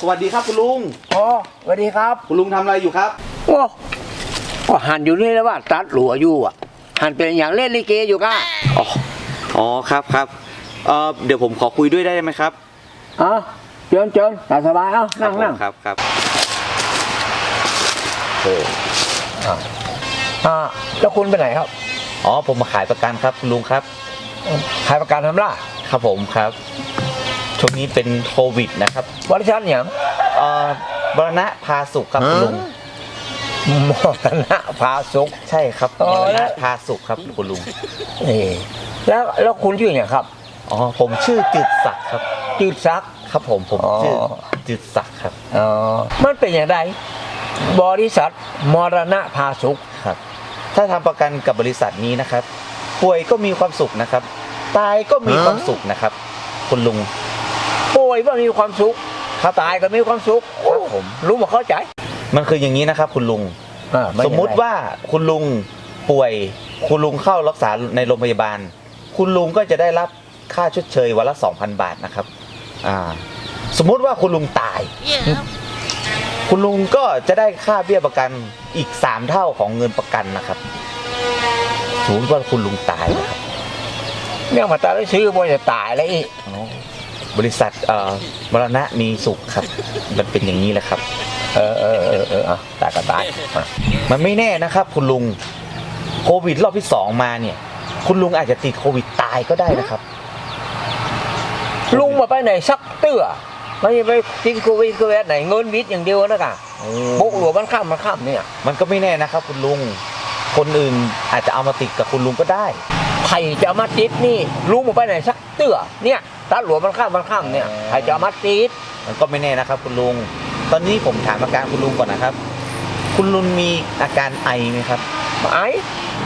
สวัสดีครับคุณลุงอ๋อสวัสดีครับ คุณลุงทำอะไรอยู่ครับ โอ้ก็หันอยู่นี่แล้วว่าตัดหลัวอยู่อะ หันเป็นอย่างเล่นลิเกอยู่ก้าอ๋ออ๋อครับครับเอ่อเดี๋ยวผมขอคุยด้วยได้ไหมครับอ๋อเจิญเจิญตามสบายเอ้านั่งผมนั่งครับครับโอ้อ่าแล้วคุณไปไหนครับอ๋อผมมาขายประกันครับคุณลุงครับขายประกันทำล่ะครับผมครับ ช่วงนี้เป็นโควิดนะครับบริษัทอย่างเอ่อบรณะพาสุขครับคุณลุงมอตนะพาสุขใช่ครับอ๋อบรแล้ณะวพาสุขครับคุณลุงเออแล้วแล้วคุณชื่ออย่างครับอ๋อผมชื่อจืดศักดิ์ครับ จืดซักครับผมผมอ๋อ ชื่อจืดศักดิ์ครับอ๋อมันเป็นอย่างไรบริษัทมรณะพาสุขครับ ถ้าทำประกันกับบริษัทนี้นะครับ ป่วยก็มีความสุขนะครับ ตายก็มีความสุขนะครับ คุณลุง ป่วยว่ามีความสุขครับตายก็มีความสุขครับผม รู้มาเข้าใจ มันคืออย่างนี้นะครับ คุณลุง อ่าไสมมุติว่าคุณลุงป่วย คุณลุงเข้ารักษาในโรงพยาบาล คุณลุงก็จะได้รับค่าชดเชยวันละ 2,000 บาทนะครับ อ่า สมมุติว่าคุณลุงตายคุณลุงก็จะได้ค่าเบี้ยประกันอีก 3 เท่าของเงินประกันนะครับสมมติว่าคุณลุงตายนะครับ เนี่ยมาตายแล้วซื้อบ่จะตายแล้วอีก บริษัทเอ่อมรณะมีสุขครับ มันเป็นอย่างนี้แหละครับ เออเออเออเอออะตายก็ตายอะมันไม่แน่นะครับ คุณลุงโควิดรอบที่สองมาเนี่ย คุณลุงอาจจะติดโควิดตายก็ได้นะครับ ลุงมาไปไหนสักเตื้อไม่ไปทิ้งโควิดโควิดไหนเงินวิทย์อย่างเดียวนะกะบุกหลวงมันข้ามมันข้ามเนี่ยมันก็ไม่แน่นะครับ คุณลุง คนอื่นอาจจะเอามาติดกับคุณลุงก็ได้ใครจะเอามาติดนี่ลุงมาไปไหนสักเตื้อเนี่ย ตาหลวงมันข้ามมันข้ามเนี่ยใครจะเอามาติดมันก็ไม่แน่นะครับ คุณลุง ตอนนี้ผมถามอาการคุณลุงก่อนนะครับ คุณลุงมีอาการไอไหมครับ ไอ้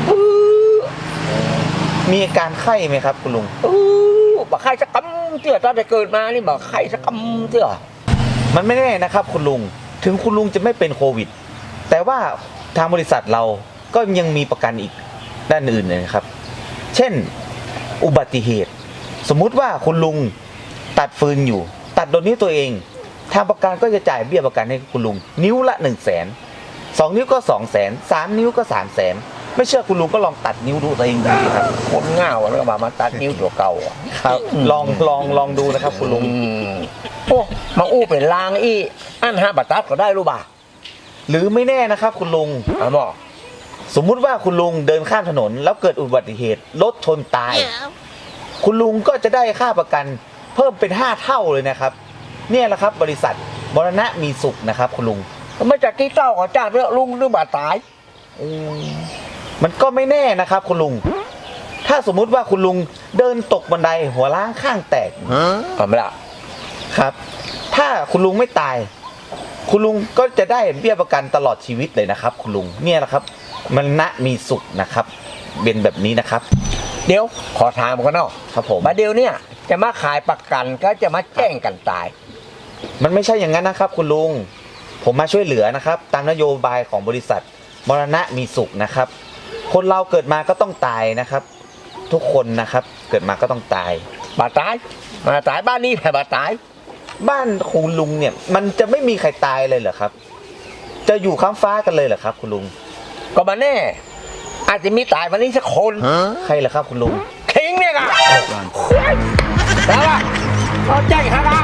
ปื้อมีอาการไข้ไหมครับ คุณลุงปื้อบอกใครสักกำเตื้อตอนจะเกิดมานี่บอกใครสักกำเตื้อมันไม่แน่นะครับ คุณลุง ถึงคุณลุงจะไม่เป็นโควิด แต่ว่าทางบริษัทเราก็ยังมีประกันอีกด้านอื่นนะครับ เช่น อุบัติเหตุ สมมุติว่าคุณลุงตัดฟืนอยู่ ตัดโดนนิ้วตัวเอง ทางประกันก็จะจ่ายเบี้ยประกันให้คุณลุง นิ้วละ1นึ่งแสนสองนิ้วก็2องแสนสามนิ้วก็3ามแสนไม่เชื่อคุณลุงก็ลองตัดนิ้วดูตัวเองดูสิครับคนง่าวแล้วก็มามาตัดนิ้วตัวเก่าอะครับ ลองลองลองดูนะครับ คุณลุง อืมโอ้มาอู้เป็นลางอีอันห้าบาทตัดก็ได้รู้ป่ะหรือไม่แน่นะครับ คุณลุง อะบอกสมมุติว่าคุณลุงเดินข้ามถนน แล้วเกิดอุบัติเหตุรถชนตาย คุณลุงก็จะได้ค่าประกันเพิ่มเป็น 5 เท่าเลยนะครับ เนี่ยแหละครับบริษัทมรณะมีสุขนะครับ คุณลุงไม่จากที่เต้าของจ้าเรื่องลุงหรือบาดตายมันก็ไม่แน่นะครับ คุณลุง ถ้าสมมุติว่าคุณลุงเดินตกบันไดหัวล้างข้างแตกเอาไม่ละครับ ถ้าคุณลุงไม่ตาย คุณลุงก็จะได้เบี้ยประกันตลอดชีวิตเลยนะครับ คุณลุงเนี่ยแหละครับมรณะมีสุขนะครับ เป็นแบบนี้นะครับ เดี๋ยวขอถามกันเนาะครับผมมาเดี๋ยวเนี่ยจะมาขายประกันก็จะมาแจ้งกันตาย มันไม่ใช่อย่างนั้นนะครับ คุณลุง ผมมาช่วยเหลือนะครับ ตามนโยบายของบริษัทมรณะมีสุขนะครับ คนเราเกิดมาก็ต้องตายนะครับ ทุกคนนะครับ เกิดมาก็ต้องตายบาดตายมาตายบ้านนี้แผ่บาดตาย บ้านคุณลุงเนี่ย มันจะไม่มีใครตายเลยเหรอครับ จะอยู่ข้ามฟ้ากันเลยเหรอครับ คุณลุงก็มาแน่ อาจจะมีตายวันนี้สักคน ใครเหรอครับคุณลุงคิงเนี่ยค่ะแล้วล่ะเอาแจ้งฮะนะ